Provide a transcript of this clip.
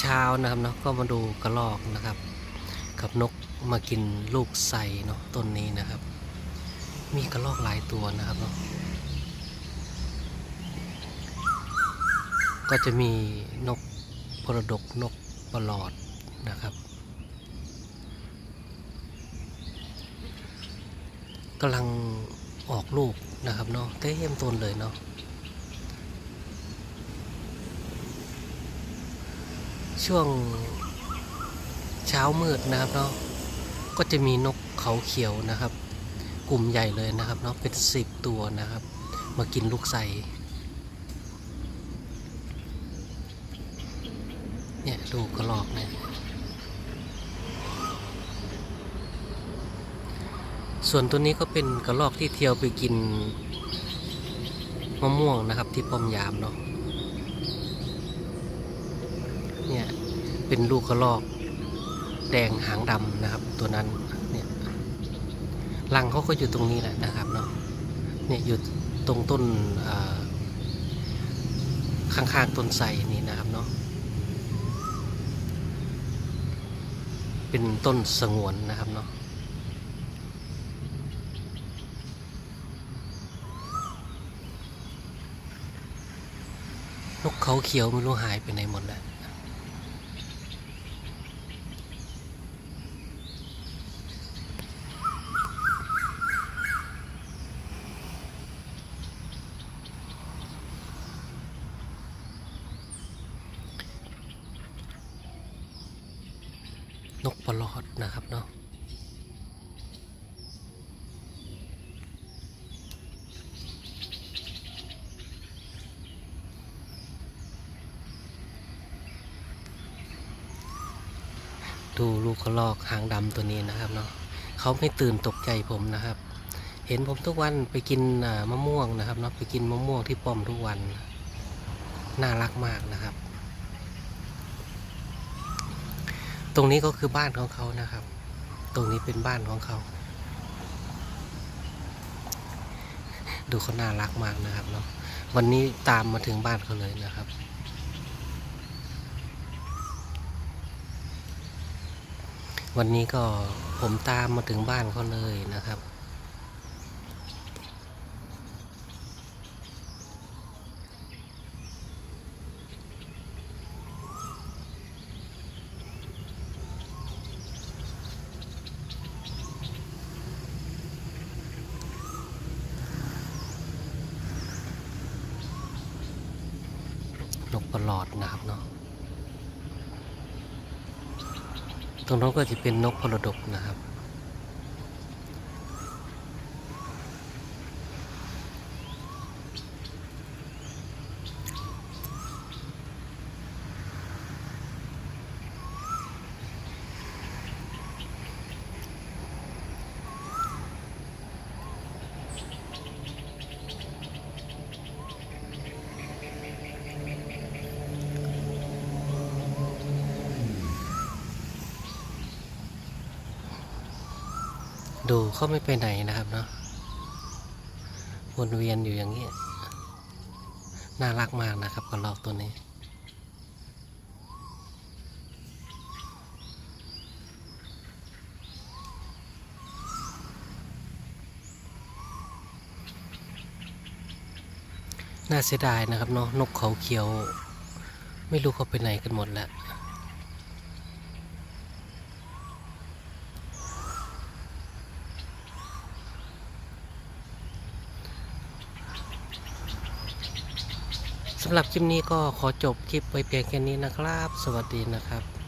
เช้าๆนะครับเนาะก็มาดูกระรอกนะครับ กับนกมากินลูกไทรเนาะต้นนี้นะครับ มีกระรอกหลายตัวนะครับเนาะก็จะมีนกพรดกนกประหลอดนะครับกำลังออกลูกนะครับเนาะเต็มต้นเลยเนาะ ช่วงเช้ามืดนะครับเนาะก็จะมีนกเขาเขียวนะครับ กลุ่มใหญ่เลยนะครับเนาะเป็นสิบตัวนะครับ มากินลูกไส่เนี่ยดูกระรอกเนี่ยส่วนตัวนี้ก็เป็นกระรอกที่เที่ยวไปกินมะม่วงนะครับที่ป้อมยามเนาะ เนี่ยเป็นลูกกระรอก แดงหางดำนะครับ ตัวนั้นเนี่ยรังเขาก็อยู่ตรงนี้แหละนะครับเนาะเนี่ยอยู่ตรงต้นข้างๆต้นไทรนี่นะครับเนาะเป็นต้นสงวนนะครับเนาะนกเขาเขียวไม่รู้หายไปไหนหมดแล้ว นกปลอดนะครับเนาะดูลูกกระลอกหางดำตัวนี้นะครับเนาะเขาไม่ตื่นตกใจผมนะครับ เห็นผมทุกวันไปกินมะม่วงนะครับเนาะไปกินมะม่วงที่ป้อมทุกวัน น่ารักมากนะครับ ตรงนี้ก็คือบ้านของเขานะครับ ตรงนี้เป็นบ้านของเขา ดูเขาน่ารักมากนะครับเนาะ วันนี้ตามมาถึงบ้านเขาเลยนะครับ วันนี้ก็ผมตามมาถึงบ้านเขาเลยนะครับ นกประหลอดนะครับเนาะตรงนั้นก็จะเป็นนกพลดกนะครับ ดูเขาไม่ไปไหนนะครับเนาะวนเวียนอยู่อย่างนี้ น่ารักมากนะครับกระรอกตัวนี้น่าเสียดายนะครับเนาะนกเขาเขียว ไม่รู้เขาไปไหนกันหมดแล้ว สำหรับคลิปนี้ก็ขอจบคลิปไว้เพียงแค่นี้นะครับ สวัสดีนะครับ